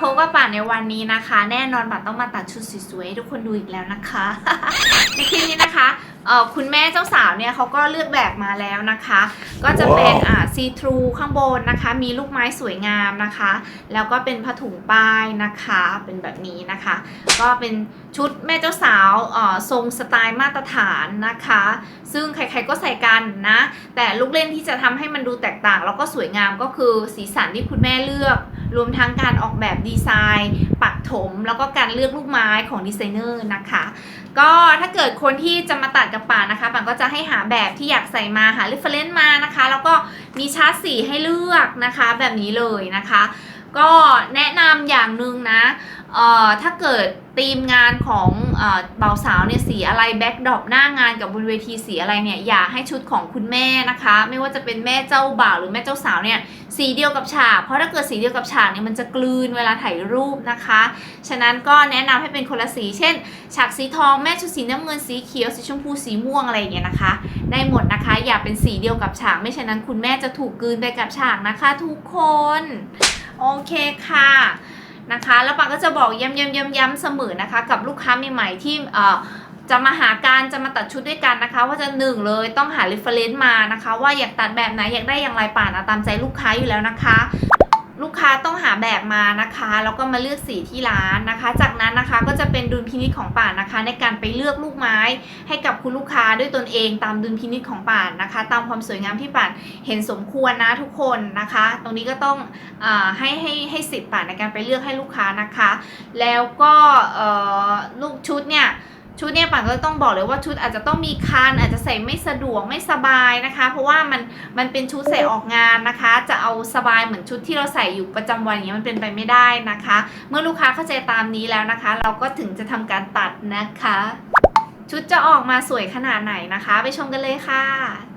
พบกับป่านในวันนี้นะคะ แน่นอนป่านต้องมาตัดชุดสวยๆให้ทุกคนดูอีกแล้วนะคะ ในคลิปนี้นะคะเอ่อคุณแม่เจ้าสาวเนี่ยเขาก็เลือกแบบมาแล้วนะคะ ก็จะเป็นอ่าซีทรูข้างบนนะคะ มีลูกไม้สวยงามนะคะ แล้วก็เป็นผ้าถุงป้ายนะคะ เป็นแบบนี้นะคะ ก็เป็นชุดแม่เจ้าสาวเอ่อทรงสไตล์มาตรฐานนะคะ ซึ่งใครๆก็ใส่กันนะ แต่ลูกเล่นที่จะทำให้มันดูแตกต่าง แล้วก็สวยงามก็คือสีสันที่คุณแม่เลือก รวมทั้งการออกแบบดีไซน์ ปักถม แล้วก็การเลือกลูกไม้ของดีไซเนอร์นะคะ ก็ถ้าเกิดคนที่จะมาตัดกับป่านะคะป่านก็จะให้หาแบบที่อยากใส่มาหา reference มานะคะ แล้วก็มีชาร์ตสีให้เลือกนะคะ แบบนี้เลยนะคะ ก็แนะนำอย่างหนึ่งนะ ถ้าเกิดทีมงานของเอ่อเบาสาวเนี่ยสีอะไรแบ็กดรอปหน้างานกับบนเวทีสีอะไรเนี่ยอย่าให้ชุดของคุณแม่นะคะ ไม่ว่าจะเป็นแม่เจ้าบ่าวหรือแม่เจ้าสาวเนี่ยสีเดียวกับฉากเพราะถ้าเกิดสีเดียวกับฉากเนี่ยมันจะกลืนเวลาถ่ายรูปนะคะ ฉะนั้นก็แนะนำให้เป็นคนละสี เช่น ฉากสีทองแม่ชุดสีน้ำเงินสีเขียวสีชมพูสีม่วงอะไรอย่างเงี้ยนะคะ ได้หมดนะคะ อย่าเป็นสีเดียวกับฉาก ไม่ฉะนั้นคุณแม่จะถูกกลืนไปกับฉากนะคะ ทุกคนโอเคค่ะ นะคะแล้วปาก็จะบอกย้ำย้ำย้ำย้ำเสมอนะคะ กับลูกค้าใหม่ๆที่เอ่อจะมาหาการจะมาตัดชุดด้วยกันนะคะ ว่าจะหนึ่งเลยต้องหา reference มานะคะ ว่าอยากตัดแบบไหนอยากได้อย่างไรป่านะตามใจลูกค้าอยู่แล้วนะคะ ลูกค้าต้องหาแบบมานะคะแล้วก็มาเลือกสีที่ร้านนะคะ จากนั้นนะคะก็จะ เป็นดุลพินิจของป่านนะคะ ในการไปเลือกลูกไม้ให้กับคุณลูกค้าด้วยตนเองตามดุลพินิจของป่านนะคะ ตามความสวยงามที่ป่านเห็นสมควรนะทุกคนนะคะ ตรงนี้ก็ต้องอให้ให้ให้สิทธิ์ป่านในการไปเลือกให้ลูกค้านะคะ แล้วก็ลูกชุดเนี่ย ชุดเนี่ยป่านก็ต้องบอกเลยว่าชุดอาจจะต้องมีคันอาจจะใส่ไม่สะดวกไม่สบายนะคะ เพราะว่ามันมันเป็นชุดใส่ออกงานนะคะ จะเอาสบายเหมือนชุดที่เราใส่อยู่ประจำวันอย่างเงี้ยมันเป็นไปไม่ได้นะคะ เมื่อลูกค้าเข้าใจตามนี้แล้วนะคะ เราก็ถึงจะทำการตัดนะคะ ชุดจะออกมาสวยขนาดไหนนะคะ ไปชมกันเลยค่ะ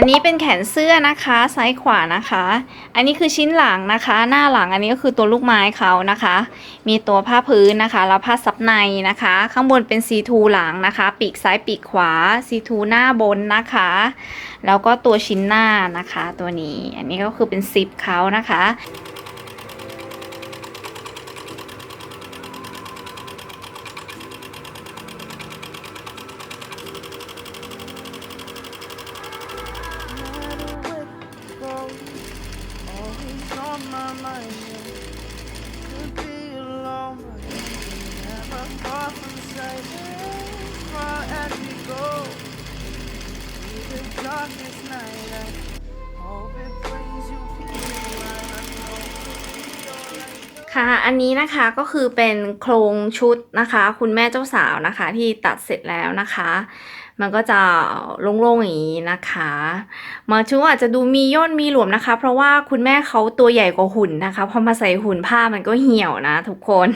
อันนี้เป็นแขนเสื้อนะคะซ้ายขวานะคะ อันนี้คือชิ้นหลังนะคะ หน้าหลังอันนี้ก็คือตัวลูกไม้เขานะคะ มีตัวผ้าพื้นนะคะ แล้วผ้าซับในนะคะ ข้างบนเป็นซีทูหลังนะคะ ปีกซ้ายปีกขวาซีทูหน้าบนนะคะ แล้วก็ตัวชิ้นหน้านะคะ ตัวนี้อันนี้ก็คือเป็นซิปเขานะคะ ค่ะ อันนี้นะคะก็คือเป็นโครงชุดนะคะ คุณแม่เจ้าสาวนะคะ ที่ตัดเสร็จแล้วนะคะ มันก็จะโล่งๆอย่างนี้นะคะมาถึงอาจจะดูมีย่นมีหลวมนะคะ เพราะว่าคุณแม่เขาตัวใหญ่กว่าหุ่นนะคะพอมาใส่หุ่นผ้ามันก็เหี่ยวนะ ทุกคน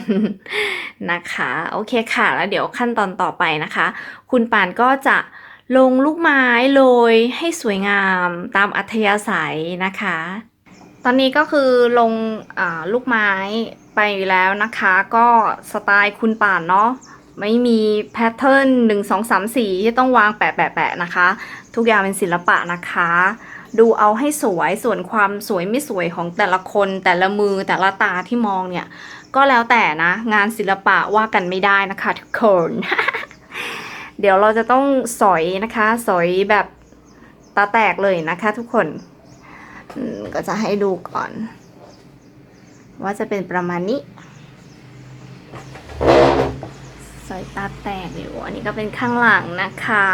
นะคะ โอเคค่ะ แล้วเดี๋ยวขั้นตอนต่อไปนะคะ คุณปานก็จะลงลูกไม้โรยให้สวยงามตามอัธยาศัยนะคะ ตอนนี้ก็คือลงอลูกไม้ไปแล้วนะคะ ก็สไตล์คุณป่านเนาะ ไม่มีแพทเทิร์นหนึ่งสองสามสี่ที่ต้องวางแปะแปะแปะนะคะ ทุกอย่างเป็นศิลปะนะคะ ดูเอาให้สวยส่วนความสวยไม่สวยของแต่ละคนแต่ละมือแต่ละตาที่มองเนี่ย ก็แล้วแต่นะ งานศิลปะว่ากันไม่ได้นะคะทุกคนเดี๋ยวเราจะต้องสอยนะคะ สอยแบบตาแตกเลยนะคะทุกคนก็จะให้ดูก่อน ว่าจะเป็นประมาณนี้ อยตาแตกอยู่อันนี้ก็เป็นข้างหลังนะคะ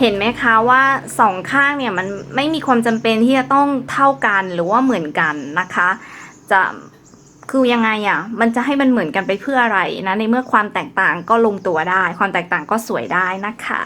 เห็นไหมคะว่าสองข้างเนี่ยมันไม่มีความจำเป็นที่จะต้องเท่ากันหรือว่าเหมือนกันนะคะ จะคือยังไงอะ่ะ มันจะให้มันเหมือนกันไปเพื่ออะไรนะ ในเมื่อความแตกต่างก็ลงตัวได้ ความแตกต่างก็สวยได้นะคะ